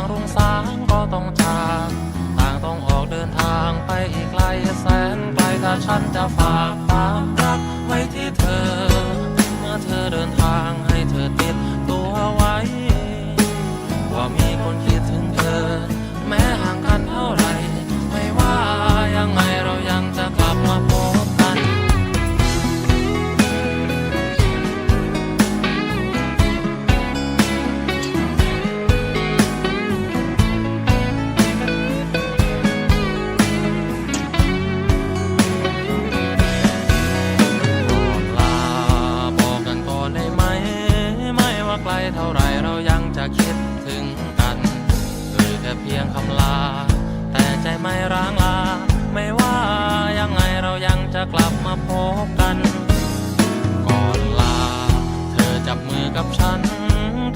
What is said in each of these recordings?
างรุ่งสางก็ต้องจากต่างต้องออกเดินทางไปอีกไกลแสนไกลถ้าฉันจะฝาก กับฉัน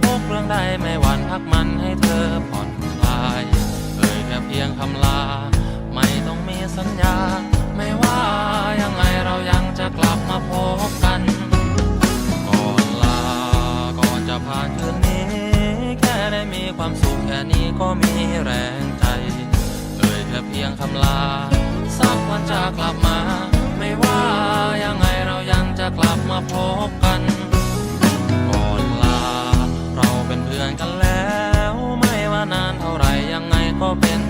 ทุกเรื่องใดไม่หวั่นพักมันให้เธอผ่อนคลาย เอ่ยแค่เพียงคำลา ไม่ต้องมีสัญญา ไม่ว่ายังไงเรายังจะกลับมาพบกัน ก่อนลาก่อนจะผ่านคืนนี้ แค่ได้มีความสุขแค่นี้ก็มีแรงใจ เอ่ยแค่เพียงคำลา สักวันจะกลับมา ไม่ว่ายังไงเรายังจะกลับมาพบกัน เป็นเพื่อนกันแล้ว ไม่ว่านานเท่าไหรยังไงก็เป็น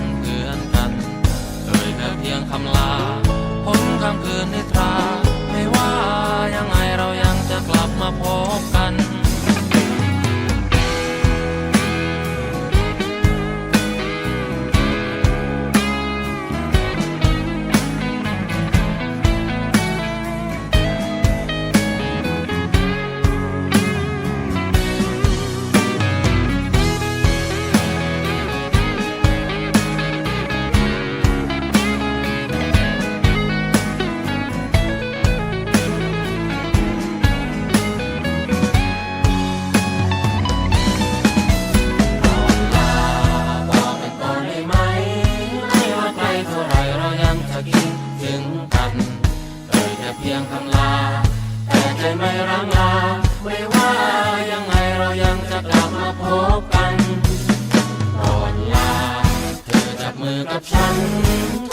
กับฉัน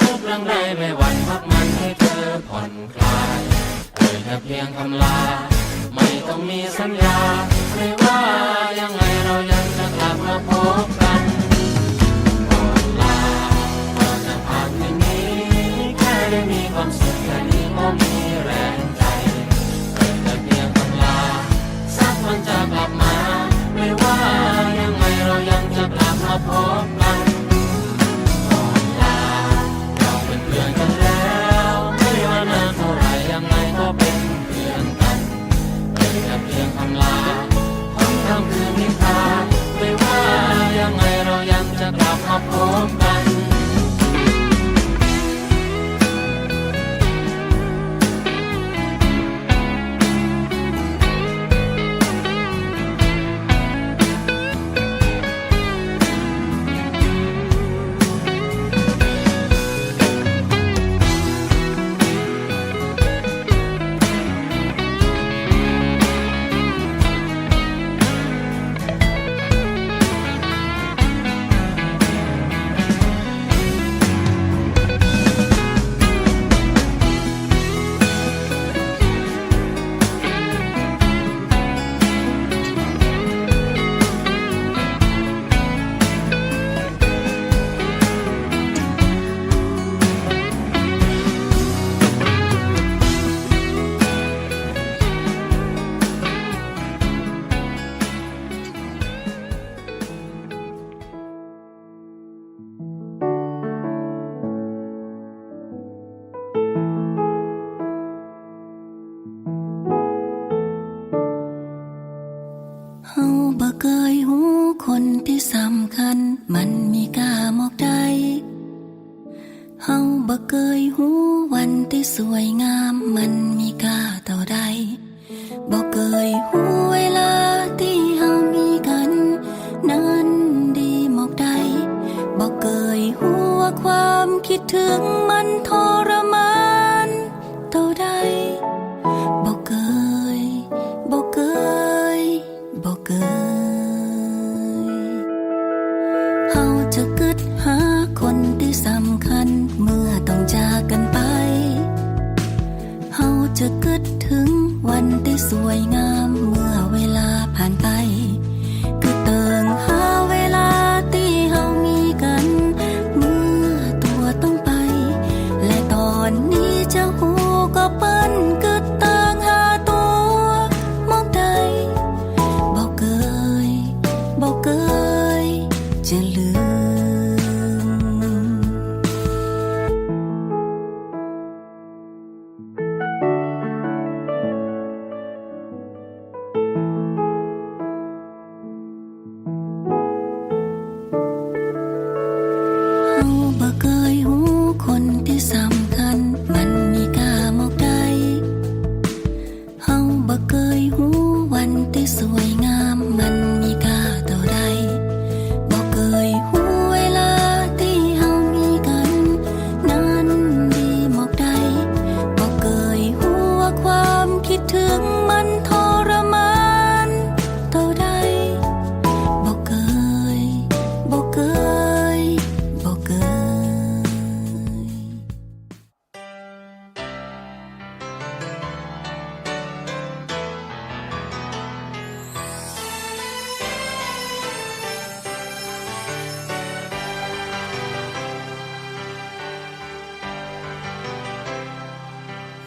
ทุกเรื่องใดไม่หวั่นพักมันให้เธอผ่อนคลายเอ่ยแค่เพียงคำลา ไม่ต้องมีสัญญา ไม่ว่ายังไงเรายังจะกลับมาพบกันก่อนลาก่อนจะผ่านคืนนี้แค่ได้มีความสุขแค่นี้ก็มีแรงใจเอ่ยแค่เพียงคำลา สักวันจะกลับมา ไม่ว่ายังไงเรายังจะกลับมาพบกัน นิพพาน บ่เคยหูวันที่สวยงามมันมีค่าเท่าใดบ่เคยหูเวลาที่เฮามีกันนั้นดีหมอกใดบ่เคยหูว่าความคิดถึง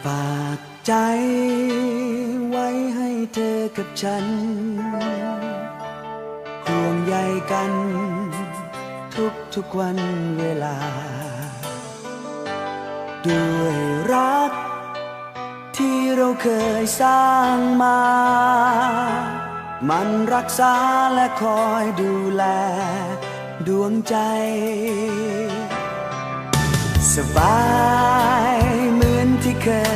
ฝากใจไว้ให้เธอกับฉัน ห่วงใยกัน ทุกทุกๆวันเวลา ด้วยรัก ที่เราเคยสร้างมา มันรักษาและคอยดูแล ดวงใจ สบายเหมือนที่เคย